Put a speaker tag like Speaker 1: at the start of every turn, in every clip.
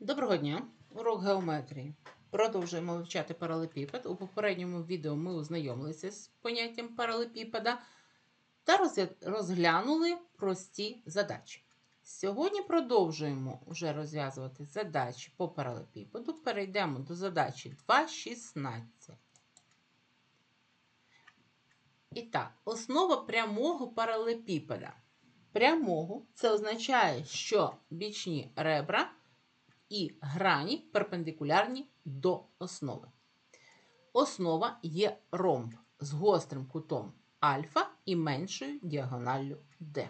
Speaker 1: Доброго дня! Урок геометрії. Продовжуємо вивчати паралепіпед. У попередньому відео ми ознайомилися з поняттям паралепіпеда та розглянули прості задачі. Сьогодні продовжуємо вже розв'язувати задачі по паралепіпеду. Перейдемо до задачі 2.16. І так, основа прямого паралепіпеда. Прямого це означає, що бічні ребра і грані перпендикулярні до основи. Основа є ромб з гострим кутом альфа і меншою діагоналлю D.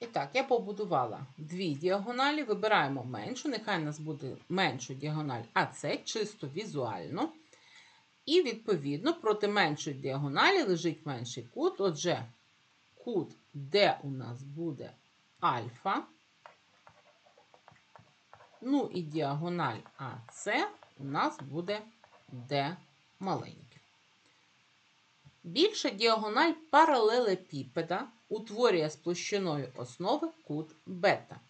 Speaker 1: І так, я побудувала дві діагоналі. Вибираємо меншу, нехай у нас буде меншу діагональ АС, чисто візуально. І, відповідно, проти меншої діагоналі лежить менший кут. Отже, кут, де у нас буде альфа. Ну і діагональ АС у нас буде D маленьке. Більша діагональ паралелепіпеда утворює з площиною основи кут бета.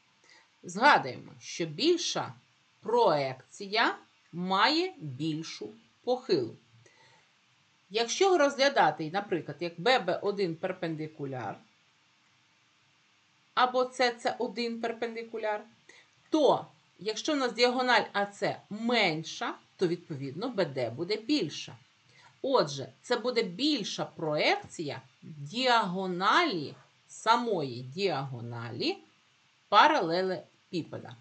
Speaker 1: Згадуємо, що більша проекція має більшу похилу. Якщо розглядати, наприклад, як ББ1 перпендикуляр, або СС1 перпендикуляр, то якщо у нас діагональ АС менша, то відповідно БД буде більша. Отже, це буде більша проекція діагоналі самої діагоналі паралелепіпеда.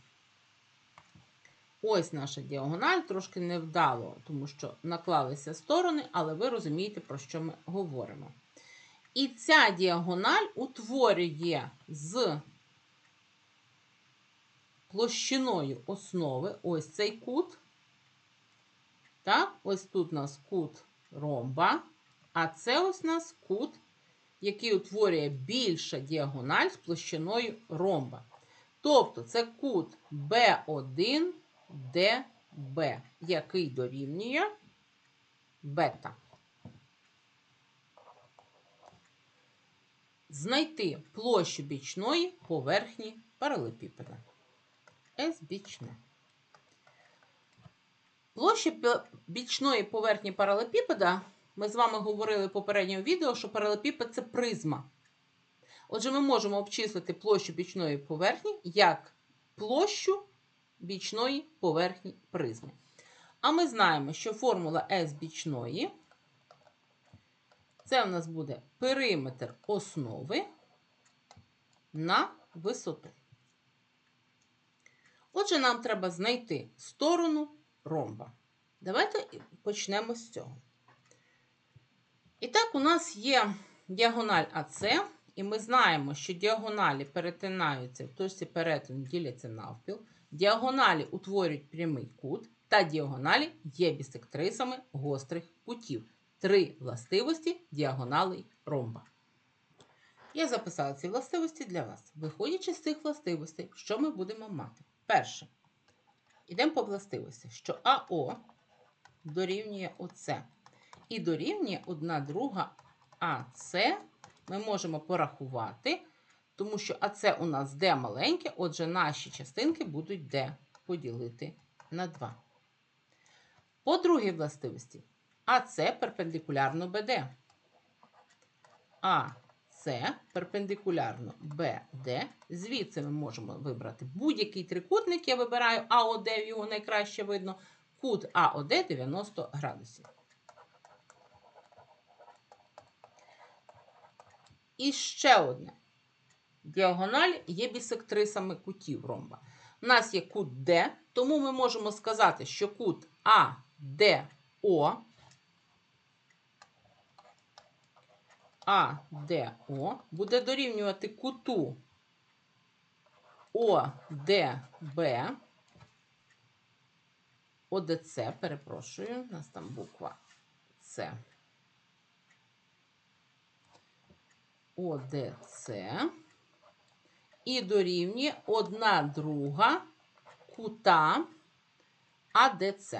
Speaker 1: Ось наша діагональ трошки невдало, тому що наклалися сторони, але ви розумієте, про що ми говоримо. І ця діагональ утворює з площиною основи ось цей кут. Так, ось тут у нас кут ромба, а це ось у нас кут, який утворює більша діагональ з площиною ромба. Тобто це кут B1 DB, який дорівнює бета. Знайти площу бічної поверхні паралепіпеда. С бічне. Площа бічної поверхні паралепіпеда, ми з вами говорили в попередньому відео, що паралепіпед це призма. Отже, ми можемо обчислити площу бічної поверхні як площу бічної поверхні призми. А ми знаємо, що формула S бічної це у нас буде периметр основи на висоту. Отже, нам треба знайти сторону ромба. Давайте почнемо з цього. І так, у нас є діагональ АС, і ми знаємо, що діагоналі перетинаються в точці перетину діляться навпіл. Діагоналі утворюють прямий кут, та діагоналі є бісектрисами гострих кутів. Три властивості діагоналей ромба. Я записала ці властивості для вас. Виходячи з цих властивостей, що ми будемо мати? Перше. Йдемо по властивості, що АО дорівнює ОЦ. І дорівнює одна друга АС ми можемо порахувати, тому що АС у нас D маленьке, отже, наші частинки будуть D поділити на 2. По другій властивості АС перпендикулярно БД. АС перпендикулярно БД. Звідси ми можемо вибрати будь-який трикутник. Я вибираю АОД, його найкраще видно. Кут АОД 90 градусів. І ще одне. Діагональ є бісектрисами кутів ромба. У нас є кут D, тому ми можемо сказати, що кут АДО АДО буде дорівнювати куту. ОДБ, ОДЦ, перепрошую, у нас там буква С. ОДЦ і дорівнює 1 друга кута. АДЦ.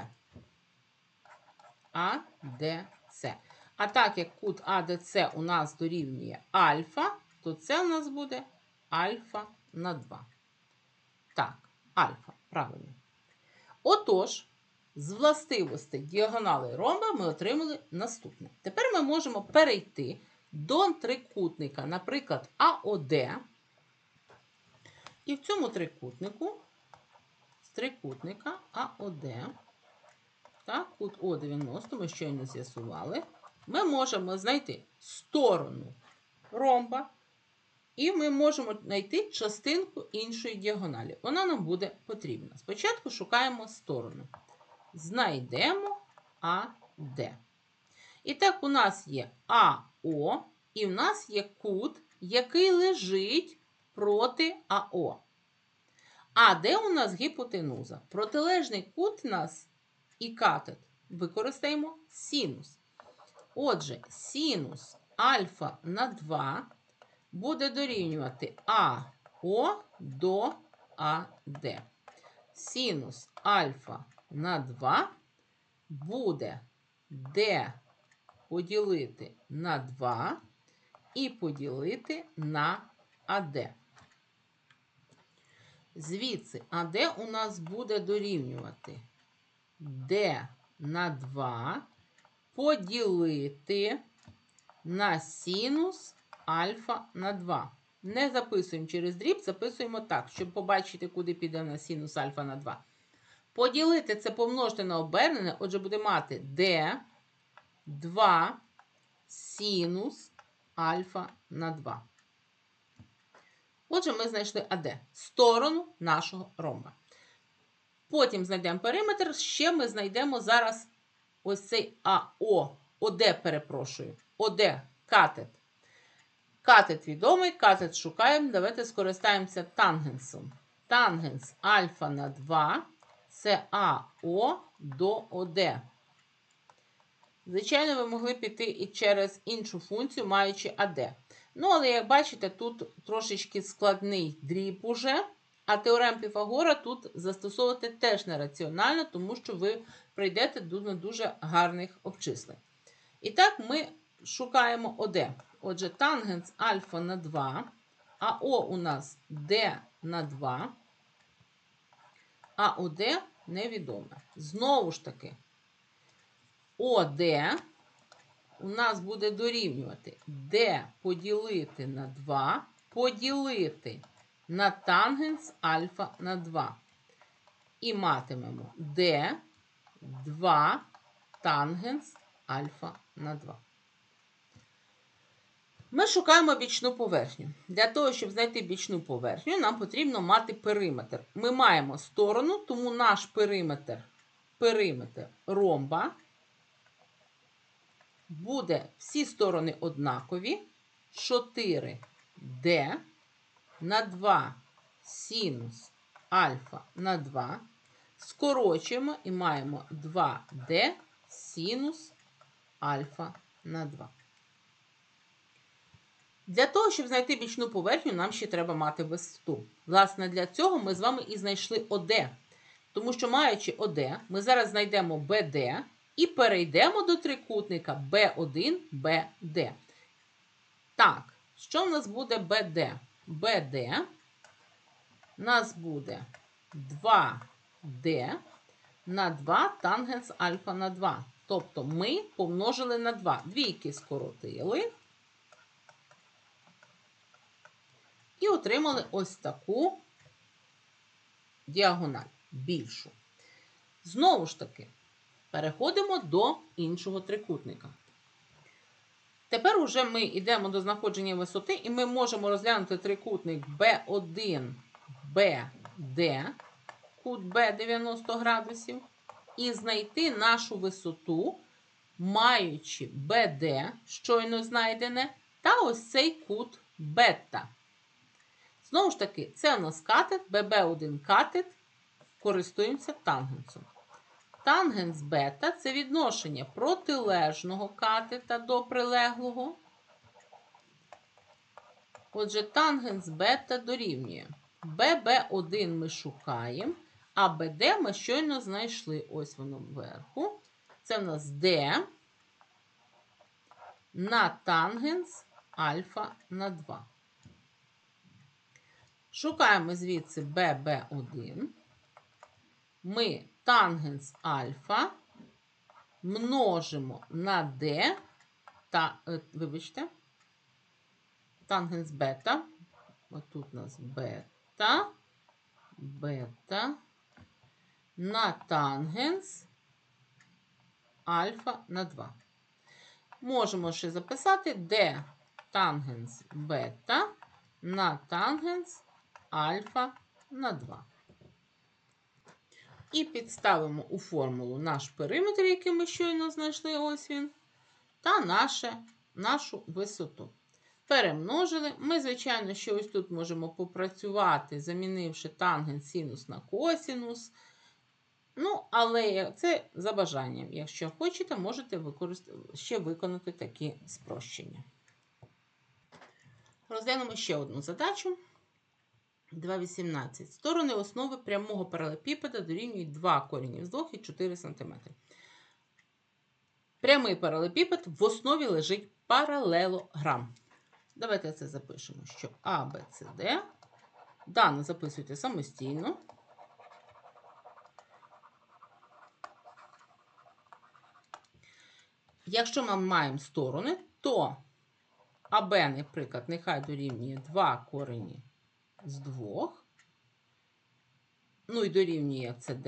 Speaker 1: АДЦ. А так як кут АДЦ у нас дорівнює альфа, то це у нас буде альфа на 2. Так, альфа. Правильно. Отож, з властивостей діагонали ромба ми отримали наступне. Тепер ми можемо перейти до трикутника, наприклад, АОД. І в цьому трикутнику з трикутника АОД, так, кут О90, ми щойно з'ясували, ми можемо знайти сторону ромба, і ми можемо знайти частинку іншої діагоналі. Вона нам буде потрібна. Спочатку шукаємо сторону. Знайдемо АД. І так, у нас є АО, і в нас є кут, який лежить проти АО. А де у нас гіпотенуза? Протилежний кут у нас і катет використаємо синус. Отже, синус альфа на 2 буде дорівнювати АО до АД. Синус альфа на 2 буде D поділити на 2 і поділити на АД. Звідси АД у нас буде дорівнювати D на 2 поділити на синус альфа на 2. Не записуємо через дріб, записуємо так, щоб побачити, куди піде на синус альфа на 2. Поділити це помножити на обернене, отже, буде мати D 2 синус альфа на 2. Отже, ми знайшли АД сторону нашого ромба. Потім знайдемо периметр, ще ми знайдемо зараз ось цей АО, ОД, перепрошую, ОД катет. Катет відомий, катет шукаємо. Давайте скористаємося тангенсом. Тангенс альфа на 2 це АО до ОД. Звичайно, ви могли піти і через іншу функцію, маючи АД. Ну, але, як бачите, тут трошечки складний дріб уже, а теорем Піфагора тут застосовувати теж нераціонально, тому що ви прийдете до дуже гарних обчислень. І так, ми шукаємо ОД. Отже, тангенс альфа на 2, АО у нас D на 2, а ОД невідоме. Знову ж таки, ОД у нас буде дорівнювати D поділити на 2, поділити на тангенс альфа на 2. І матимемо D 2 тангенс альфа на 2. Ми шукаємо бічну поверхню. Для того, щоб знайти бічну поверхню, нам потрібно мати периметр. Ми маємо сторону, тому наш периметр, периметр ромба буде всі сторони однакові. 4D на 2 синус альфа на 2. Скорочуємо і маємо 2D синус альфа на 2. Для того, щоб знайти бічну поверхню, нам ще треба мати висоту. Власне, для цього ми з вами і знайшли ОД. Тому що, маючи ОД, ми зараз знайдемо БД і перейдемо до трикутника B1, BD. Так, що в нас буде БД? БД у нас буде 2D на 2 тангенс альфа на 2. Тобто ми помножили на 2. Двійки скоротили. І отримали ось таку діагональ більшу. Знову ж таки, переходимо до іншого трикутника. Тепер уже ми йдемо до знаходження висоти, і ми можемо розглянути трикутник B1, BD, кут B 90 градусів, і знайти нашу висоту, маючи BD, щойно знайдене, та ось цей кут бета. Знову ж таки, це у нас катет, ББ1 катет, користуємося тангенсом. Тангенс бета це відношення протилежного катета до прилеглого. Отже, тангенс бета дорівнює. ББ1 ми шукаємо, а БД ми щойно знайшли. Ось воно вверху. Це в нас D на тангенс альфа на 2. Шукаємо звідси ББ1. ми тангенс альфа множимо на d, та, е, вибачте, тангенс бета. Отут у нас бета, бета на тангенс альфа на 2. Можемо ще записати d тангенс бета на тангенс альфа на 2. І підставимо у формулу наш периметр, який ми щойно знайшли, ось він, та наше, нашу висоту. Перемножили. Ми, звичайно, що ось тут можемо попрацювати, замінивши тангенс синус на косінус. Ну, але це за бажанням. Якщо хочете, можете використ... ще виконати такі спрощення. Розглянемо ще одну задачу. 2,18. Сторони основи прямого паралепіпеда дорівнюють 2 корінів з 2 і 4 см. Прямий паралепіпед в основі лежить паралелограм. Давайте це запишемо, що А, Б, С, Д. Дане записуйте самостійно. Якщо ми маємо сторони, то АБ, наприклад, нехай дорівнює 2 корені з 2. Ну і дорівнює СД,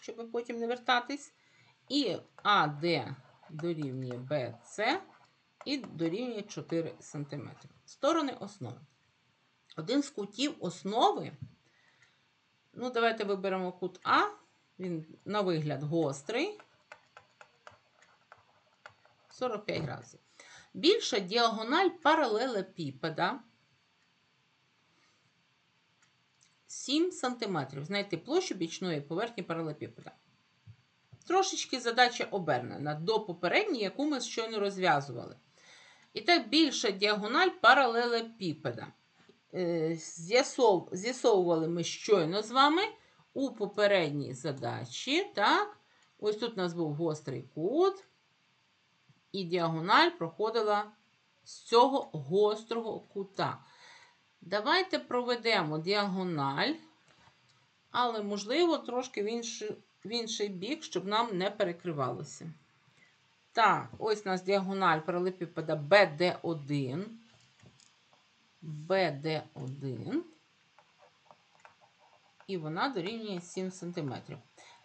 Speaker 1: щоб потім не вертатись. І АД дорівнює БЦ і дорівнює 4 см. Сторони основи. Один з кутів основи. Ну, давайте виберемо кут А. Він, на вигляд, гострий. 45 градусів. Більша діагональ паралелепіпеда 7 см. Знайти площу бічної поверхні паралелепіпеда. Трошечки задача обернена до попередньої, яку ми щойно розв'язували. І так, більша діагональ паралелепіпеда. Е, з'ясовували ми щойно з вами у попередній задачі. Так? Ось тут у нас був гострий кут і діагональ проходила з цього гострого кута. Давайте проведемо діагональ, але, можливо, трошки в інший, в інший бік, щоб нам не перекривалося. Так, ось у нас діагональ паралепіпеда BD1. BD1. І вона дорівнює 7 см.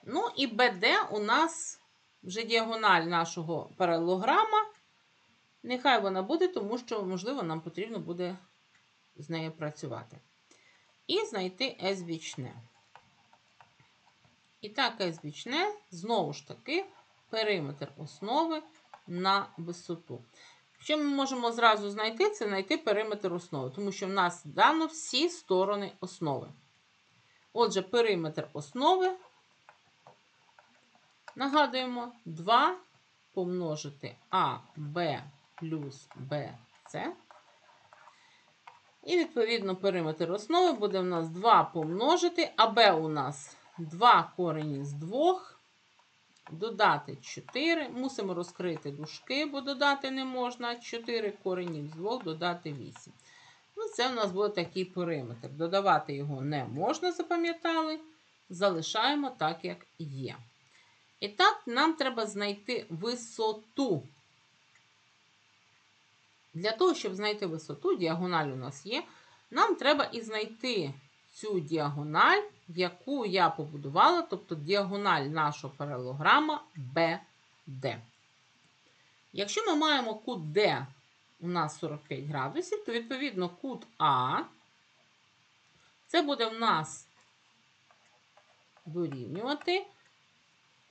Speaker 1: Ну, і BD у нас вже діагональ нашого паралелограма. Нехай вона буде, тому що, можливо, нам потрібно буде з нею працювати. І знайти S бічне. І так, S бічне, знову ж таки, периметр основи на висоту. Що ми можемо зразу знайти, це знайти периметр основи, тому що в нас дано всі сторони основи. Отже, периметр основи Нагадуємо, 2 помножити А, Б плюс Б. І, відповідно, периметр основи буде у нас 2 помножити, а Б у нас 2 корені з 2, додати 4. Мусимо розкрити дужки, бо додати не можна. 4 коренів з 2 додати 8. Ну, Це у нас буде такий периметр. Додавати його не можна, запам'ятали. Залишаємо так, як є. І так, нам треба знайти висоту. Для того, щоб знайти висоту, діагональ у нас є, нам треба і знайти цю діагональ, яку я побудувала, тобто діагональ нашого паралелограма BD. Якщо ми маємо кут D у нас 45 градусів, то відповідно кут А, це буде в нас дорівнювати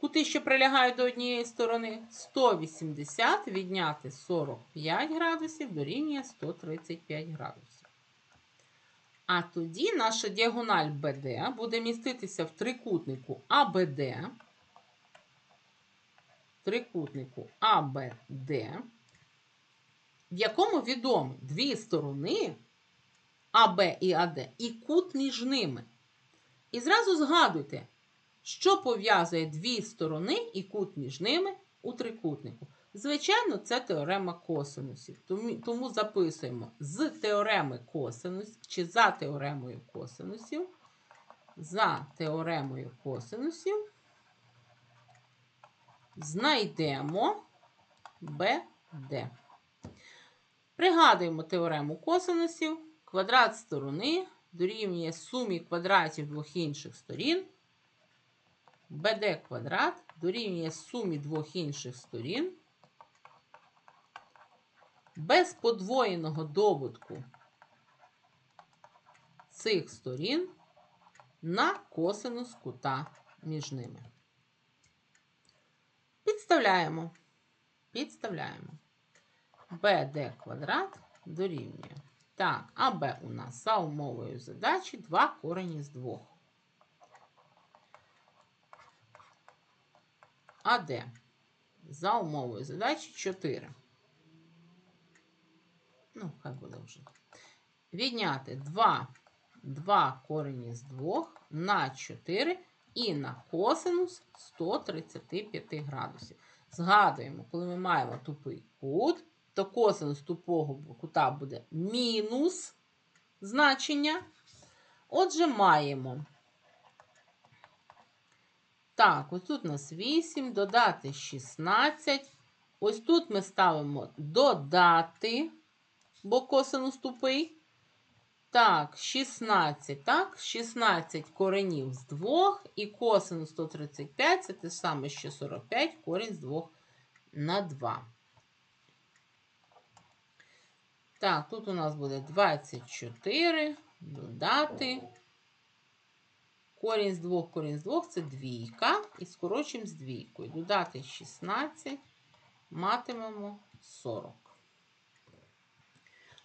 Speaker 1: Кути, що прилягають до однієї сторони, 180 відняти 45 градусів дорівнює 135 градусів. А тоді наша діагональ BD буде міститися в трикутнику АБД, трикутнику АБД, в якому відомо дві сторони АБ і АД, і кут між ними. І зразу згадуйте, що пов'язує дві сторони і кут між ними у трикутнику? Звичайно, це теорема косинусів. Тому записуємо з теореми косинусів чи за теоремою косинусів. за теоремою косинусів знайдемо BD. Пригадуємо теорему косинусів. Квадрат сторони дорівнює сумі квадратів двох інших сторін. BD квадрат дорівнює сумі двох інших сторін. Без подвоєного добутку цих сторін на косинус кута між ними. Підставляємо. Підставляємо. BD квадрат дорівнює. Так, а Б у нас за умовою задачі 2 корені з 2. А Д за умовою задачі 4. Ну, хай буде вже. Відняти 2, 2 корені з 2 на 4 і на косинус 135 градусів. Згадуємо, коли ми маємо тупий кут, то косинус тупого кута буде мінус значення. Отже, маємо. Так, ось тут у нас 8, додати 16. Ось тут ми ставимо додати, бо косинус тупий. Так, 16, так, 16 коренів з 2 і косинус 135 це те саме, що 45 корінь з 2 на 2. Так, тут у нас буде 24, додати. Корінь з двох, корінь з двох це двійка. І скорочуємо з двійкою. Додати 16, матимемо 40.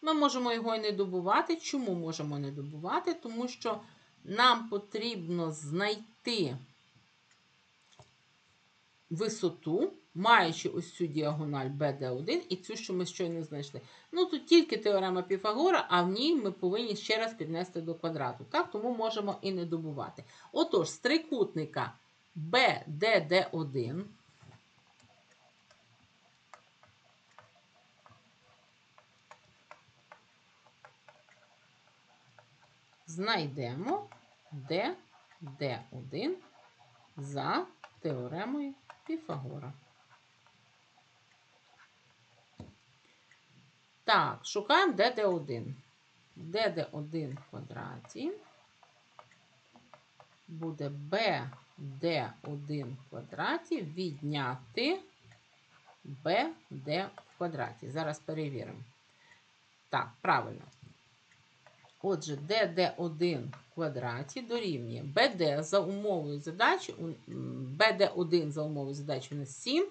Speaker 1: Ми можемо його і не добувати. Чому можемо не добувати? Тому що нам потрібно знайти висоту, маючи ось цю діагональ BD1 і цю, що ми щойно знайшли. Ну, тут тільки теорема Піфагора, а в ній ми повинні ще раз піднести до квадрату. Так, Тому можемо і не добувати. Отож, з трикутника BDD1 знайдемо DD1 за теоремою Піфагора. Так, шукаємо DD1. DD1 в квадраті буде BD1 в квадраті відняти BD в квадраті. Зараз перевіримо. Так, правильно. Отже, DD1 в квадраті дорівнює BD за умовою задачі, BD1 за умовою задачі у нас 7.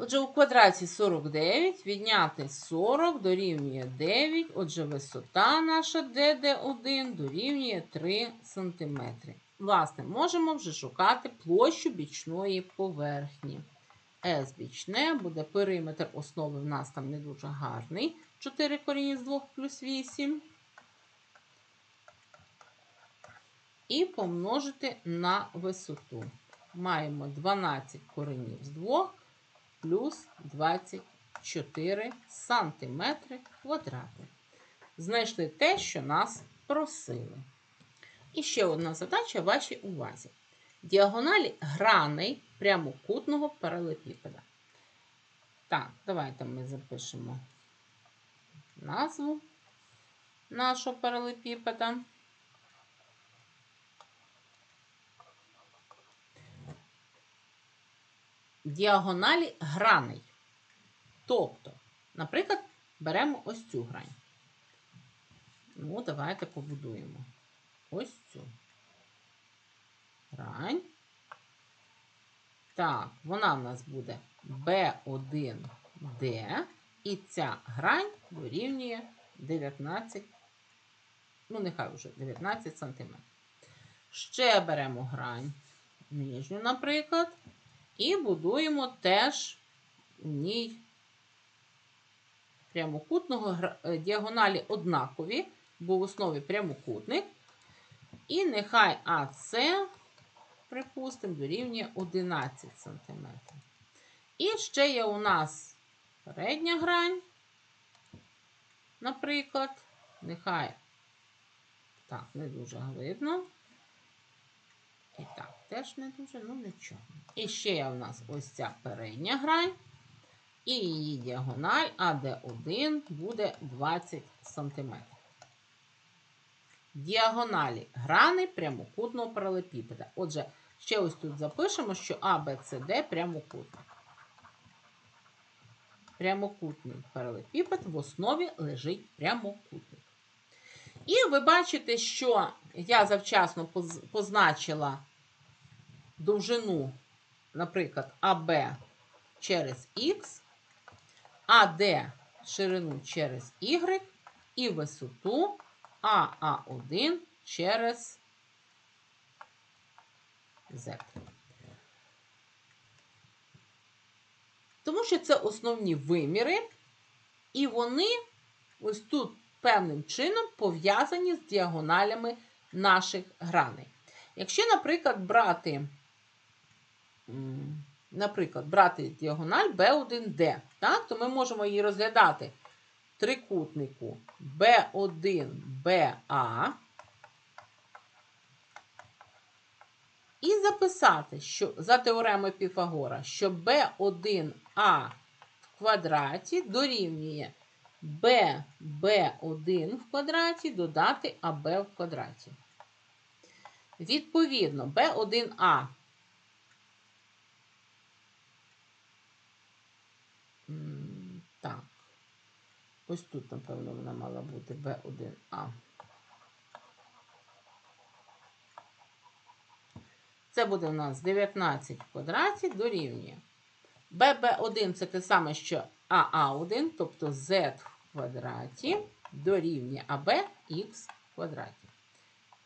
Speaker 1: Отже, у квадраті 49 відняти 40 дорівнює 9. Отже, висота наша DD1 дорівнює 3 см. Власне, можемо вже шукати площу бічної поверхні. S бічне буде периметр основи в нас там не дуже гарний. 4 корінь з 2 плюс 8. І помножити на висоту. Маємо 12 коренів з 2 плюс 24 сантиметри квадратних. Знайшли те, що нас просили. І ще одна задача вашій увазі. Діагоналі граней прямокутного паралепіпеда. Так, давайте ми запишемо назву нашого паралепіпеда. Діагоналі граней. Тобто, наприклад, беремо ось цю грань. Ну, давайте побудуємо ось цю грань. Так, вона в нас буде B1D, і ця грань дорівнює 19, ну, нехай вже 19 см. Ще беремо грань нижню, наприклад. І будуємо теж у ній прямокутного е, діагоналі однакові, бо в основі прямокутник. І нехай АС, припустимо, дорівнює 11 см. І ще є у нас передня грань, наприклад, нехай, так, не дуже видно. І так, теж не дуже, ну нічого. І ще є в нас ось ця передня грань. І її діагональ АД1 буде 20 см. Діагоналі грани прямокутного паралепіпеда. Отже, ще ось тут запишемо, що ABCD прямокутник. Прямокутний паралепіпед в основі лежить прямокутник. І ви бачите, що я завчасно поз- позначила довжину, наприклад, АБ через Х, АД ширину через Y і висоту АА1 через Z. Тому що це основні виміри, і вони ось тут певним чином пов'язані з діагоналями наших граней. Якщо, наприклад, брати, наприклад, брати діагональ B1D, так, то ми можемо її розглядати в трикутнику B1BA і записати, що за теоремою Піфагора, що B1A в квадраті дорівнює BB1 в квадраті додати АБ в квадраті. Відповідно, B1A М, Так. Ось тут, напевно, вона мала бути B1A. Це буде у нас 19 в квадраті дорівнює. bb1 це те саме, що АА1, тобто z в квадраті дорівнює х в квадраті.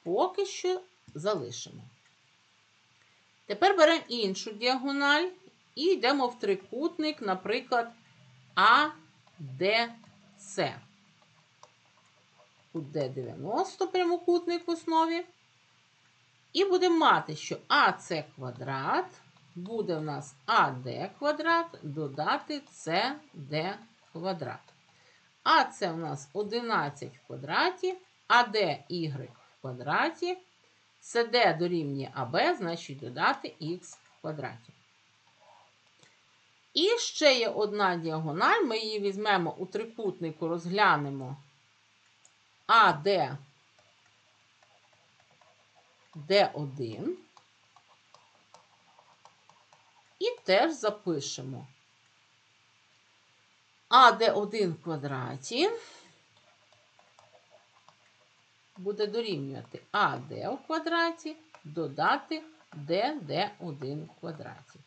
Speaker 1: Поки що залишимо. Тепер беремо іншу діагональ і йдемо в трикутник, наприклад, АДЦ. Тут Д90 прямокутник в основі. І будемо мати, що АС квадрат буде в нас АД квадрат додати СД квадрат. А це в нас 11 в квадраті, АД y в квадраті, СД дорівнює АБ, значить додати х в квадраті. І ще є одна діагональ, ми її візьмемо у трикутнику, розглянемо. АД D1 і теж запишемо. АД1 в квадраті? Буде дорівнювати АД в квадраті додати ДД1 в квадраті.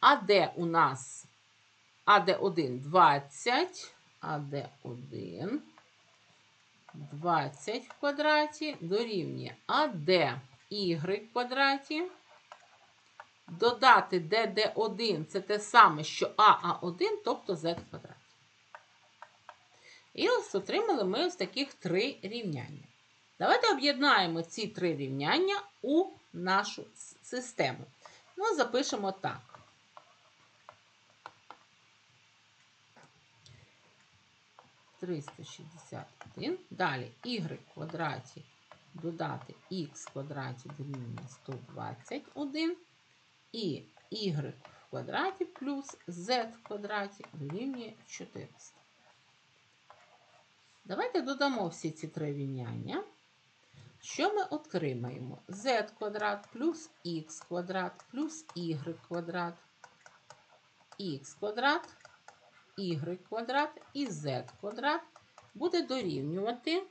Speaker 1: АД у нас АД1 20, АД1 20 в квадраті дорівнює АД y в квадраті. Додати ДД1 це те саме, що АА1, тобто z в квадраті. І ось отримали ми ось таких три рівняння. Давайте об'єднаємо ці три рівняння у нашу систему. Ну, запишемо так. Триста шістдесят один. Далі y в квадраті додати х квадраті дорівнює 121 і y в квадраті плюс z в квадраті дорівнює 400. Давайте додамо всі ці три рівняння. Що ми отримаємо? z квадрат плюс х квадрат плюс y квадрат, х квадрат, y квадрат і z квадрат буде дорівнювати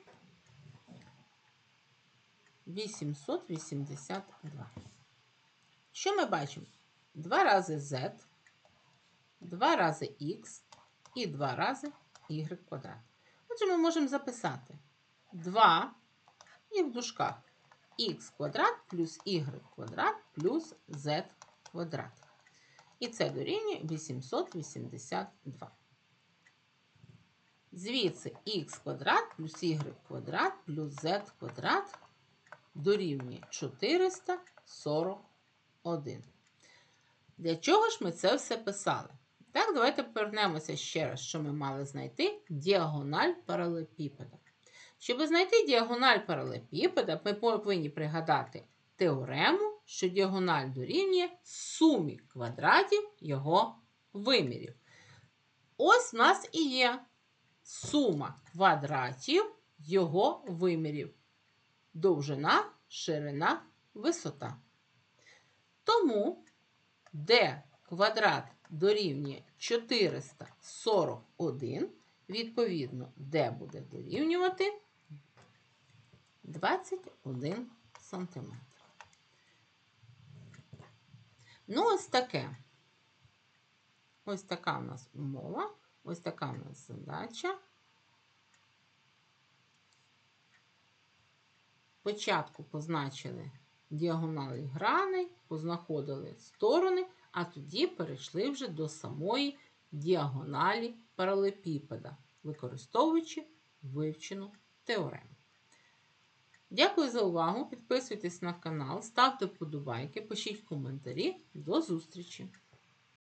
Speaker 1: 882. Що ми бачимо? 2 рази z, 2 рази х і 2 рази y квадрат. Отже, ми можемо записати 2 і в дужках х квадрат плюс y квадрат плюс z квадрат. І це дорівнює 882. Звідси х квадрат плюс y квадрат плюс z квадрат дорівнює 441. Для чого ж ми це все писали? Так, давайте повернемося ще раз, що ми мали знайти діагональ паралепіпеда. Щоб знайти діагональ паралепіпеда, ми повинні пригадати теорему, що діагональ дорівнює сумі квадратів його вимірів. Ось в нас і є сума квадратів його вимірів. Довжина, ширина, висота. Тому d квадрат дорівнює 441, відповідно, d буде дорівнювати 21 сантиметр. Ну, ось таке. Ось така у нас умова, ось така у нас задача. Спочатку позначили діагоналі граней, познаходили сторони, а тоді перейшли вже до самої діагоналі паралепіпеда, використовуючи вивчену теорему. Дякую за увагу. Підписуйтесь на канал, ставте вподобайки, пишіть коментарі. До зустрічі!